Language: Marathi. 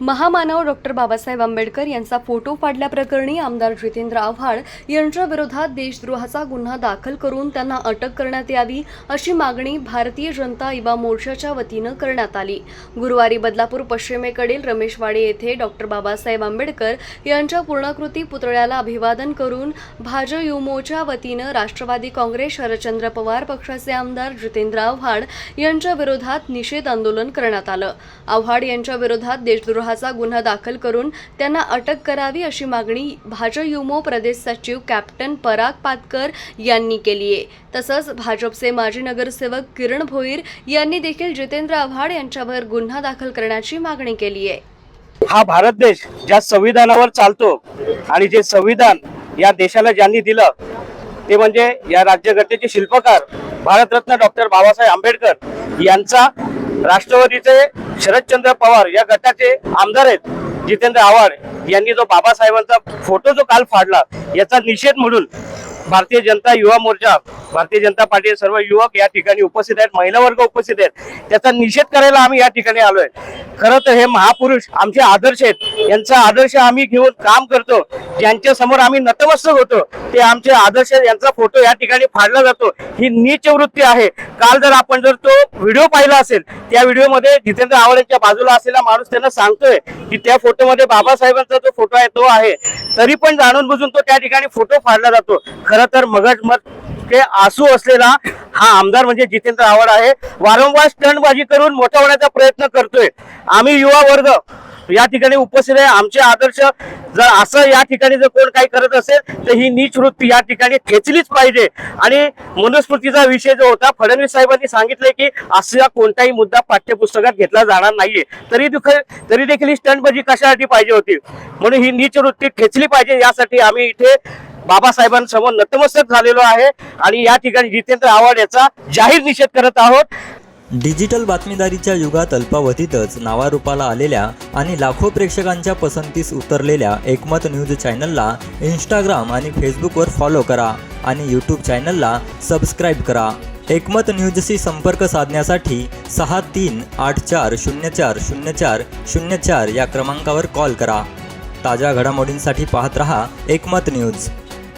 महामानव डॉक्टर बाबासाहेब आंबेडकर यांचा फोटो फाडल्याप्रकरणी आमदार जितेंद्र आव्हाड यांच्याविरोधात देशद्रोहाचा गुन्हा दाखल करून त्यांना अटक करण्यात यावी अशी मागणी भारतीय जनता युवा मोर्चाच्या वतीनं करण्यात आली. गुरुवारी बदलापूर पश्चिमेकडील रमेशवाडी येथे डॉक्टर बाबासाहेब आंबेडकर यांच्या पूर्णाकृती पुतळ्याला अभिवादन करून भाजयुमोच्या वतीनं राष्ट्रवादी काँग्रेस शरदचंद्र पवार पक्षाचे आमदार जितेंद्र आव्हाड यांच्या विरोधात निषेध आंदोलन करण्यात आलं. आव्हाड यांच्या विरोधात देशद्रोहाचा गुन्हा दाखल करून त्यांना अटक करावी अशी मागणी भाजयुमो प्रदेश सचिव कॅप्टन पराग पातकर यांनी केली आहे. तसंच भाजपचे माजी नगरसेवक किरण भोईर यांनी देखील जितेंद्र आव्हाड यांच्यावर गुन्हा दाखल करण्याची मागणी केली आहे. हा भारत देश ज्या संविधानावर चालतो आणि जे संविधान या देशाला ज्यांनी दिलं ते म्हणजे या राज्यघटनेचे शिल्पकार भारतरत्न डॉक्टर बाबासाहेब आंबेडकर यांचा राष्ट्रवादीचे शरदचंद्र पवार या गटाचे आमदार आहेत जितेंद्र आव्हाड यांनी जो बाबासाहेबांचा फोटो जो काल फाडला याचा निषेध म्हणून भारतीय जनता युवा मोर्चा भारतीय जनता पार्टी सर्व युवक या ठिकाणी उपस्थित आहेत महिला वर्ग उपस्थित आहेत. त्याचा निषेध करायला आम्ही या ठिकाणी आलोय. खरं तर हे महापुरुष आमचे आदर्श आहेत. यांचा आदर्श आम्ही घेऊन काम करतो. ज्यांच्या समोर आम्ही नतमस्तक होतो ते आमचे आदर्श यांचा फोटो या ठिकाणी फाडला जातो. ही नीच वृत्ती आहे. काल जर आपण जर तो व्हिडिओ पाहिला असेल त्या व्हिडिओमध्ये जितेंद्र आव्हाड यांच्या बाजूला असलेला माणूस त्यांना सांगतोय की त्या फोटोमध्ये बाबासाहेबांचा जो फोटो आहे तो आहे. तरी पण जाणून बुजून तो त्या ठिकाणी फोटो फाडला जातो. खरं तर मगज मत ते आसू असलेला हा आमदार म्हणजे जितेंद्र आव्हाड आहे. वारंवार स्टंटबाजी करून मोठा होण्याचा प्रयत्न करतोय. आम्ही युवा वर्ग या ठिकाणी उपस्थित आहे. आमचे आदर्श जर असं या ठिकाणी जर कोण काही करत असेल तर ही नीच वृत्ती या ठिकाणी खेचलीच पाहिजे. आणि मनुस्मृतीचा विषय जो होता फडणवीस साहेबांनी सांगितले की असा कोणताही मुद्दा पाठ्यपुस्तकात घेतला जाणार नाहीये. तरी दुख तरी देखील ही स्टंटबाजी कशासाठी पाहिजे होती? म्हणून ही नीच वृत्ती खेचली पाहिजे. यासाठी आम्ही इथे बाबासाहेबांसमोर नतमस्तक झालेलो आहे आणि या ठिकाणी जितेंद्र आव्हाड याचा जाहीर निषेध करत आहोत. डिजिटल बातमीदारीच्या युगात अल्पावधीतच नावारूपाला आलेल्या आणि लाखो प्रेक्षकांच्या पसंतीस उतरलेल्या एकमत न्यूज चॅनलला इंस्टाग्राम आणि फेसबुकवर फॉलो करा आणि यूट्यूब चॅनलला सबस्क्राईब करा. एकमत न्यूजशी संपर्क साधण्यासाठी सहा तीन आठ चार शून्य चार शून्य चार शून्य चार या क्रमांकावर कॉल करा. ताज्या घडामोडींसाठी पाहत रहा एकमत न्यूज.